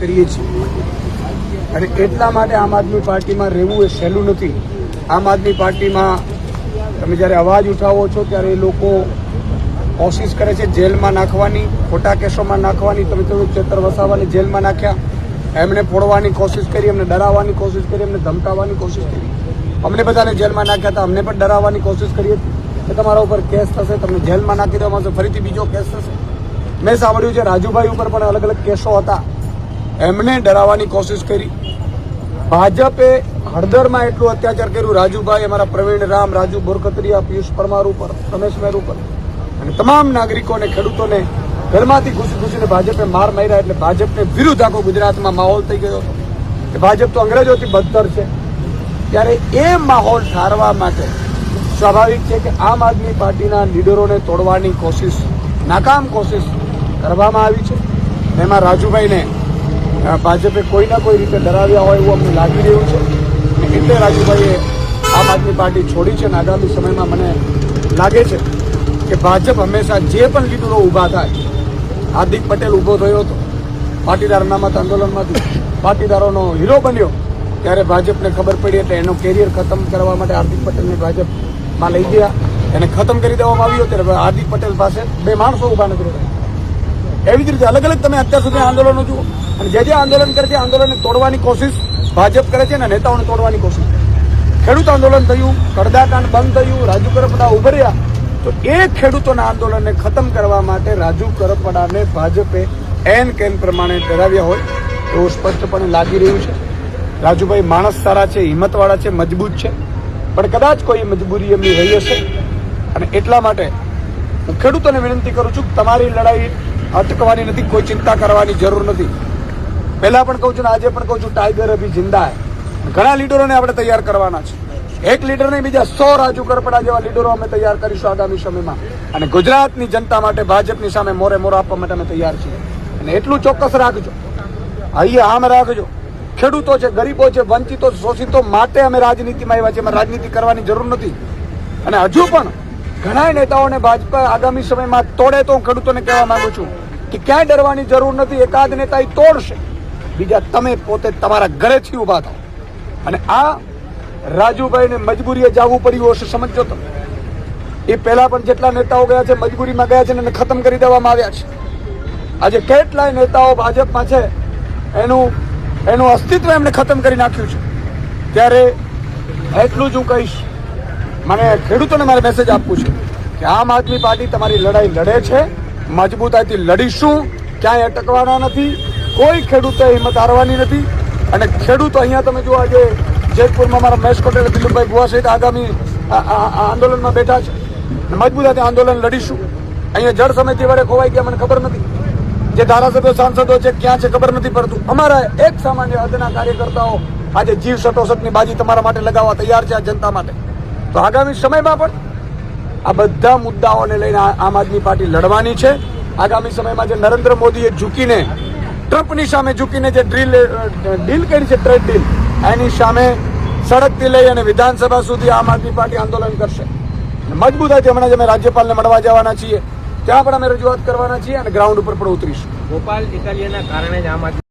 કરીએ છીએ. અને એટલા માટે આમ આદમી પાર્ટીમાં રહેવું એ સહેલું નથી. આમ આદમી પાર્ટીમાં તમે જ્યારે અવાજ ઉઠાવો છો ત્યારે એ લોકો કોશિશ કરે છે જેલમાં નાખવાની, ખોટા કેસોમાં નાખવાની, તમે તમે ચેતર વસાવાની જેલમાં નાખ્યા. એમણે ફોડવાની કોશિશ કરી, એમને ડરાવવાની કોશિશ કરી, એમને ધમકાવવાની કોશિશ કરી. અમને બધાને જેલમાં નાખ્યા હતા, અમને પણ ડરાવવાની કોશિશ કરી હતી. કે તમારા ઉપર કેસ થશે, તમને જેલમાં નાખી દેવામાં આવશે, ફરીથી બીજો કેસ થશે. મેં સાંભળ્યું છે, રાજુભાઈ ઉપર પણ અલગ અલગ કેસો હતા. એમને ડરાવવાની કોશિશ કરી. ભાજપે હળદરમાં એટલું અત્યાચાર કર્યું. રાજુભાઈ અમારા પ્રવીણ રામ, રાજુ બોરકતરિયા, પિયુષ પરમાર ઉપર, રમેશ મેર ઉપર. અને તમામ નાગરિકોને ખેડૂતોને ઘરમાંથી ખુશી ખુશીને ભાજપે માર માર્યા એટલે ભાજપને વિરુદ્ધ આખો ગુજરાતમાં માહોલ થઈ ગયો હતો. કે ભાજપ તો અંગ્રેજોથી બદતર છે. ત્યારે એ માહોલ ઠારવા માટે સ્વાભાવિક છે કે આમ આદમી પાર્ટીના લીડરોને તોડવાની કોશિશ, નાકામ કોશિશ કરવામાં આવી છે. એમાં રાજુભાઈને ભાજપે કોઈના કોઈ રીતે ડરાવ્યા હોય એવું અમને લાગી રહ્યું છે. એટલે રાજુભાઈએ આમ આદમી પાર્ટી છોડી છે અને આગામી સમયમાં મને લાગે છે કે ભાજપ હંમેશા જે પણ લીડરો ઊભા થાય, હાર્દિક પટેલ ઊભો થયો હતો, પાટીદાર અનામત આંદોલનમાંથી પાટીદારોનો હીરો બન્યો, ત્યારે ભાજપને ખબર પડી એટલે એનો કેરિયર ખતમ કરવા માટે હાર્દિક પટેલને ભાજપમાં લઈ ગયા. એને ખતમ કરી દેવામાં આવ્યો, ત્યારે હાર્દિક પટેલ પાસે બે માણસો ઊભા નથી રહ્યા એવી જ રીતે અલગ અલગ તમે અત્યાર સુધી આંદોલનો જુઓ. અને જે જે આંદોલન કરે છે આંદોલનને તોડવાની કોશિશ ભાજપ કરે છે અને નેતાઓને તોડવાની કોશિશ ખેડૂત આંદોલન થયું કરદાકાંડ બંધ થયું, રાજુ કરપડા ઉભર્યા તો એ ખેડૂતોના આંદોલનને ખતમ કરવા માટે રાજુ કરપડાને ભાજપે એન કેન પ્રમાણે ડરાવ્યા હોય, એવું સ્પષ્ટપણે લાગી રહ્યું છે. રાજુભાઈ માણસ સારા છે, હિંમતવાળા છે, મજબૂત છે. પણ કદાચ કોઈ મજબૂરી એમની રહી હશે. અને એટલા માટે હું ખેડૂતોને વિનંતી કરું છું કે તમારી લડાઈ અટકવાની નથી, કોઈ ચિંતા કરવાની જરૂર નથી. પહેલા પણ કહું છું ને, આજે પણ કહું છું ટાઈગર અભી જિંદા હે. ઘણા લીડરોને આપણે તૈયાર કરવાના છે. એક લીડર નહીં, બીજા સો રાજુ કરપડા જેવા લીડરો અમે તૈયાર કરીશું આગામી સમયમાં. અને ગુજરાતની જનતા માટે, ભાજપની સામે મોરે મોર આપવા માટે અમે તૈયાર છીએ. અને એટલું ચોક્કસ રાખજો. અહીંયા આમ રાખજો. ખેડૂતો છે, ગરીબો છે, વંચિતો, શોષિતો માટે અમે રાજનીતિમાં આવ્યા છે અમે રાજનીતિ કરવાની જરૂર નથી. અને હજુ પણ ઘણા નેતાઓને ભાજપા આગામી સમયમાં તોડે તો હું ખેડૂતોને કહેવા માંગુ છું કે ક્યાંય ડરવાની જરૂર નથી, એકાદ નેતા તોડશે. બીજા તમે પોતે તમારા ઘરેથી ઊભા થાઓ. અને આ રાજુભાઈને મજબૂરીએ જવું પડ્યું હશે સમજો તમે. એ પહેલા પણ જેટલા નેતાઓ ગયા છે, મજબૂરીમાં ગયા છે અને ખતમ કરી દેવામાં આવ્યા છે. આજે કેટલાય નેતાઓ ભાજપમાં છે, એનું એનું અસ્તિત્વ એમણે ખતમ કરી નાખ્યું છે. ત્યારે એટલું જ હું કહીશ. મને ખેડૂતોને મારે મેસેજ આપવું છે કે આમ આદમી પાર્ટી તમારી લડાઈ લડે છે, મજબૂતાઈથી લડીશું, ક્યાંય અટકવાના નથી, કોઈ ખેડૂતે હિંમત હારવાની નથી. અને ખેડૂતો અહીંયા તમે જુઓ, આજે જેતપુરમાં મારા મહેશ પટેલ દિલીપભાઈ ભુવા સહિત આગામી આંદોલનમાં બેઠા છે. મજબૂતાઈથી આંદોલન લડીશું. અહીંયા જળ સમિતિ વડે ખોવાઈ ગયા, મને ખબર નથી. જે ધારાસભ્યો, સાંસદો છે, ક્યાં છે, ખબર નથી પડતું. અમારા એક સામાન્ય અદના કાર્યકર્તાઓ આજે જીવ સટોસટની બાજી તમારા માટે લગાવવા તૈયાર છે આ જનતા માટે. તો આગામી સમયમાં પણ આ બધા મુદ્દાઓને લઈને આમ આદમી પાર્ટી લડવાની છે. આગામી સમયમાં જે નરેન્દ્ર મોદીએ ઝૂકીને ટ્રમ્પની સામે ઝૂકીને જે ડ્રીલ ડીલ કરી છે, ટ્રેડ ડીલ, એની સામે સડકથી લઈ અને વિધાનસભા સુધી આમ આદમી પાર્ટી આંદોલન કરશે. અને મજબૂતાઈથી હમણાં જ અમે રાજ્યપાલને મળવા જવાના છીએ, ત્યાં પણ અમે રજૂઆત કરવાના છીએ અને ગ્રાઉન્ડ ઉપર પણ ઉતરીશું. ગોપાલ, ઇટાલિયાના કારણે જ આમ આદમી